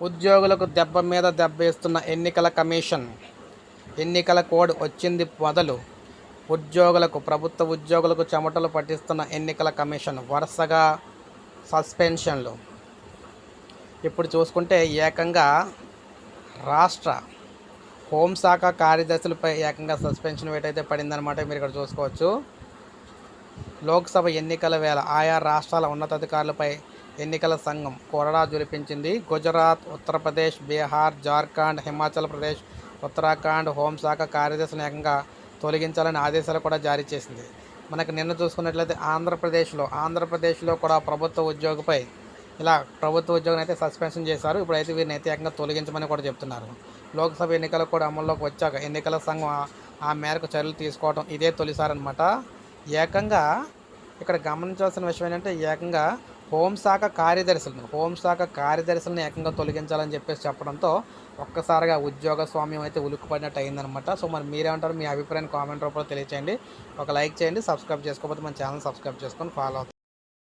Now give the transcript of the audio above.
ఉద్యోగులకు దెబ్బ మీద దెబ్బేస్తున్న ఎన్నికల కమిషన్ ఎన్నికల కోడ్ వచ్చింది మొదలు ఉద్యోగులకు ప్రభుత్వ ఉద్యోగులకు చెమటలు పట్టిస్తున్న ఎన్నికల కమిషన్ వరుసగా సస్పెన్షన్లు. ఇప్పుడు చూసుకుంటే ఏకంగా రాష్ట్ర హోంశాఖ కార్యదర్శులపై ఏకంగా సస్పెన్షన్ వేటైతే పడిందనమాట మీరు ఇక్కడ చూసుకోవచ్చు. లోక్సభ ఎన్నికల వేళ ఆయా రాష్ట్రాల ఉన్నతాధికారులపై ఎన్నికల సంఘం కొరడా జులిపించింది. గుజరాత్ ఉత్తరప్రదేశ్ బీహార్ జార్ఖండ్ హిమాచల్ ప్రదేశ్ ఉత్తరాఖండ్ హోంశాఖ కార్యదర్శులను ఏకంగా తొలగించాలని ఆదేశాలు కూడా జారీ చేసింది. మనకు నిన్న చూసుకున్నట్లయితే ఆంధ్రప్రదేశ్లో ఆంధ్రప్రదేశ్లో కూడా ప్రభుత్వ ఉద్యోగిపై ఇలా ప్రభుత్వ ఉద్యోగం అయితే సస్పెన్షన్ చేశారు. ఇప్పుడైతే వీరిని అయితే ఏకంగా తొలగించమని కూడా చెప్తున్నారు. లోక్సభ ఎన్నికలు కూడా అమల్లోకి వచ్చాక ఎన్నికల సంఘం ఆ- ఆ మేరకు చర్యలు తీసుకోవడం ఇదే తొలిసారి అనమాట ఏకంగా ఇక్కడ గమనించాల్సిన విషయం ఏంటంటే ఏకంగా హోంశాఖ కార్యదర్శులను హోంశాఖ కార్యదర్శులను ఏకంగా తొలగించాలని చెప్పేసి చెప్పడంతో ఒక్కసారిగా ఉద్యోగ స్వామ్యం అయితే ఉలుక్కుపడినట్టు అయిందనమాట సో మరి మీరేమంటారు? మీ అభిప్రాయాన్ని కామెంట్ రూపంలో తెలియచేయండి. ఒక లైక్ చేయండి సబ్స్క్రైబ్ చేసుకోకపోతే మన ఛానల్ సబ్స్క్రైబ్ చేసుకొని ఫాలో అవుతుంది